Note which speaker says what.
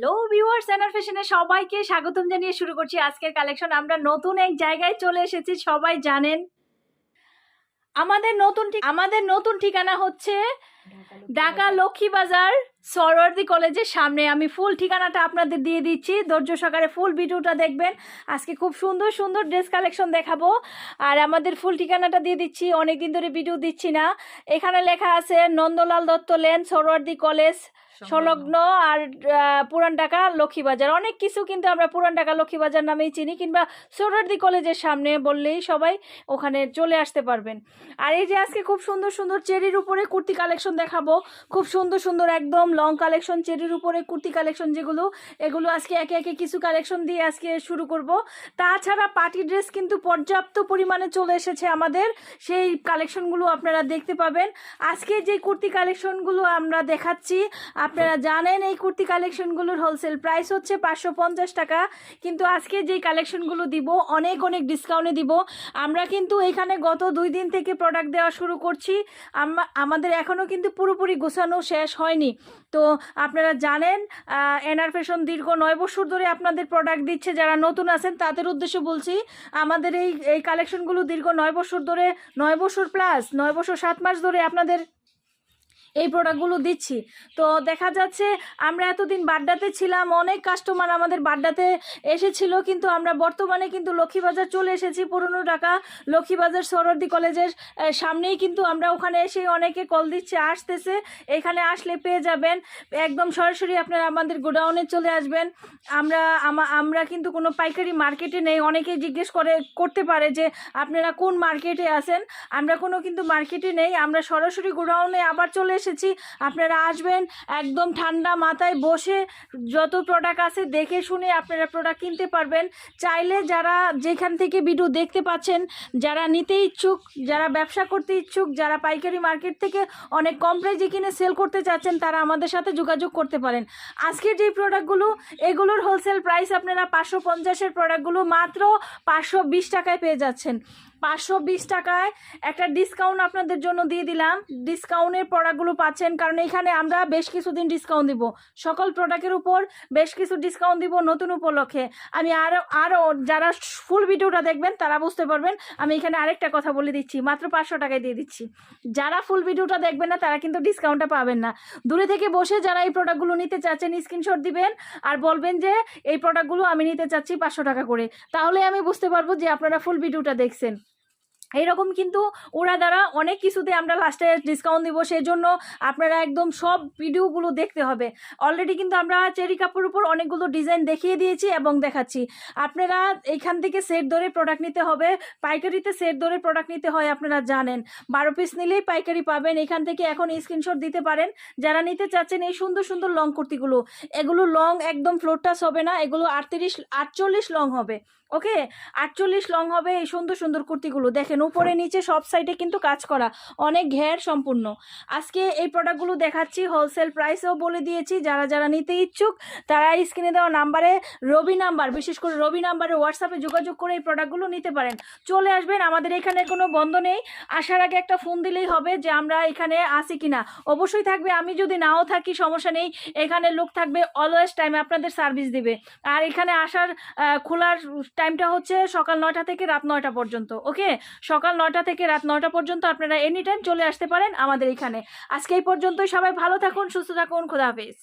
Speaker 1: Hello viewers এনার ফ্যাশনে সবাইকে স্বাগতম জানিয়ে শুরু করছি আজকের কালেকশন আমরা নতুন এক জায়গায় চলে এসেছি, সবাই জানেন। আমাদের নতুন আমাদের নতুন ঠিকানা হচ্ছে ঢাকা লক্ষ্মী বাজার সরওয়ার্দি কলেজের সামনে আমি ফুল ঠিকানাটা আপনাদের দিয়ে দিচ্ছি। ধৈর্য সহকারে ফুল ভিডিওটা দেখবেন। আজকে খুব সুন্দর সুন্দর ড্রেস কালেকশন দেখাবো। আর আমাদের ফুল ঠিকানাটা দিয়ে দিচ্ছি অনেক দিন ধরে ভিডিও দিচ্ছি না। এখানে লেখা আছে নন্দলাল দত্ত লেন সরওয়ার্দি কলেজ সংলগ্ন। আর পুরান ঢাকা লক্ষ্মীবাজার। অনেক কিছু কিন্তু আমরা পুরান ঢাকা লক্ষ্মীবাজার নামেই চিনি কিংবা সোহরার্দি কলেজের সামনে বললেই সবাই ওখানে চলে আসতে পারবেন। আর এই যে আজকে খুব সুন্দর সুন্দর চেরির উপরে কুর্তি কালেকশন দেখাবো। খুব সুন্দর সুন্দর একদম লং কালেকশন চেরির উপরে কুর্তি কালেকশন যেগুলো, এগুলো আজকে একে একে কিছু কালেকশন দিয়ে আজকে শুরু করব। তাছাড়া পার্টি ড্রেস কিন্তু পর্যাপ্ত পরিমাণে চলে এসেছে আমাদের। সেই কালেকশনগুলো আপনারা দেখতে পাবেন। আজকে যে কুর্তি কালেকশনগুলো আমরা দেখাচ্ছি, আপনারা জানেন এই কুর্তি কালেকশনগুলোর হোলসেল প্রাইস হচ্ছে পাঁচশো পঞ্চাশ টাকা। কিন্তু আজকে যেই কালেকশনগুলো দিব, অনেক অনেক ডিসকাউন্টে দিব। আমরা কিন্তু এখানে গত দুই দিন থেকে প্রোডাক্ট দেওয়া শুরু করছি। আমা- আমাদের এখনও কিন্তু পুরোপুরি গোছানো শেষ হয়নি। তো আপনারা জানেন এনআর ফ্যাশন দীর্ঘ নয় বছর ধরে আপনাদের প্রোডাক্ট দিচ্ছে, যারা নতুন আছেন তাদের উদ্দেশ্যে বলছি, আমাদের এই এই কালেকশনগুলো দীর্ঘ নয় বছর ধরে, নয় বছর প্লাস নয় বছর সাত মাস ধরে আপনাদের এই প্রোডাক্টগুলো দিচ্ছি। তো দেখা যাচ্ছে আমরা এতদিন বাড্ডাতে ছিলাম, অনেক কাস্টমার আমাদের বাড্ডাতে এসেছিল, কিন্তু আমরা বর্তমানে কিন্তু লক্ষ্মীবাজার চলে এসেছি, পুরনো ঢাকা লক্ষ্মীবাজার সরদি কলেজের সামনেই কিন্তু আমরা ওখানে এসে অনেকে কল দিচ্ছে, আসতেছে, এখানে আসলে পেয়ে যাবেন। একদম সরাসরি আপনারা আমাদের গোডাউনে চলে আসবেন। আমরা, আমা- আমরা কিন্তু কোনো পাইকারি মার্কেটে নেই, অনেকেই জিজ্ঞেস করে, করতে পারে যে, আপনারা কোন মার্কেটে আছেন? আমরা কোনো কিন্তু মার্কেটে নেই, আমরা সরাসরি গোডাউনে আবার চলে এসেছি। আপনারা আসবেন, একদম ঠান্ডা মাথায় বসে যত প্রোডাক্ট আছে দেখে শুনে আপনারা প্রোডাক্ট কিনতে পারবেন। চাইলে যারা যেখান থেকে ভিডিও দেখতে পাচ্ছেন, যারা নিতে ইচ্ছুক, যারা ব্যবসা করতে ইচ্ছুক, যারা পাইকারি মার্কেট থেকে অনেক কম প্রাইজে কিনে সেল করতে চাচ্ছেন, তারা আমাদের সাথে যোগাযোগ করতে পারেন। আজকের যে প্রোডাক্টগুলো এগুলোর হোলসেল প্রাইস আপনারা পাঁচশো পঞ্চাশের প্রোডাক্টগুলো মাত্র পাঁচশো বিশ টাকায় পেয়ে যাচ্ছেন। পাঁচশো বিশ টাকায় একটা ডিসকাউন্ট আপনাদের জন্য দিয়ে দিলাম। ডিসকাউন্টের প্রোডাক্টগুলো পাচ্ছেন, কারণ এখানে আমরা বেশ কিছুদিন ডিসকাউন্ট দিব। সকল প্রোডাক্টের উপর বেশ কিছু ডিসকাউন্ট দিব নতুন উপলক্ষে। আমি আরও আরও যারা ফুল ভিডিওটা দেখবেন, তারা বুঝতে পারবেন, আমি এখানে আরেকটা কথা বলে দিচ্ছি, মাত্র পাঁচশো টাকায় দিয়ে দিচ্ছি। যারা ফুল ভিডিওটা দেখবেন না, তারা কিন্তু ডিসকাউন্টটা পাবেন না। দূরে থেকে বসে যারা এই প্রোডাক্টগুলো নিতে চাচ্ছেন স্ক্রিনশট দিবেন আর বলবেন যে, এই প্রোডাক্টগুলো আমি নিতে চাচ্ছি পাঁচশো টাকা করে। তাহলে আমি বুঝতে পারব যে আপনারা ফুল ভিডিওটা দেখছেন। এইরকম কিন্তু ওরা দ্বারা অনেক কিছুতে আমরা লাস্টে ডিসকাউন্ট দিব সেই জন্য আপনারা একদম সব ভিডিওগুলো দেখতে হবে। অলরেডি কিন্তু আমরা চেরি কাপড়ের উপর অনেকগুলো ডিজাইন দেখিয়ে দিয়েছি এবং দেখাচ্ছি। আপনারা এইখান থেকে সেট ধরে প্রোডাক্ট নিতে হবে। পাইকারিতে সেট ধরে প্রোডাক্ট নিতে হয়, আপনারা জানেন। বারো পিস নিলেই পাইকারি পাবেন। এখান থেকে এখন স্ক্রিনশট দিতে পারেন। যারা নিতে চাচ্ছেন এই সুন্দর সুন্দর লং কুর্তিগুলো, এগুলো লং একদম ফ্লোর টাচ হবে না, এগুলো আটত্রিশ, আটচল্লিশ লং হবে। ওকে আটচল্লিশ লং হবে এই সুন্দর সুন্দর কুর্তিগুলো। দেখেন উপরে, নিচে, সব সাইডে কিন্তু কাজ করা। অনেক ঘের সম্পূর্ণ। আজকে এই প্রোডাক্টগুলো দেখাচ্ছি হোলসেল প্রাইসেও বলে দিয়েছি, যারা যারা নিতে ইচ্ছুক, তারা স্ক্রিনে দেওয়া নাম্বারে রবি নাম্বার বিশেষ করে রবি নাম্বারে হোয়াটসঅ্যাপে যোগাযোগ করে এই প্রোডাক্টগুলো নিতে পারেন। চলে আসবেন, আমাদের এখানে কোনো বন্ধ নেই। আসার আগে একটা ফোন দিলেই হবে যে, আমরা এখানে আসি কিনা। অবশ্যই থাকবে, আমি যদি নাও থাকি, সমস্যা নেই। এখানে লোক থাকবে অলওয়েজ টাইমে আপনাদের সার্ভিস দিবে। আর এখানে আসার খোলার টাইমটা হচ্ছে সকাল নয়টা থেকে রাত নয়টা পর্যন্ত ওকে সকাল নটা থেকে রাত নটা পর্যন্ত আপনারা এনি টাইম চলে আসতে পারেন আমাদের এখানে। আজকে এই পর্যন্তই, সবাই ভালো থাকুন, সুস্থ থাকুন, খোদা হাফেজ।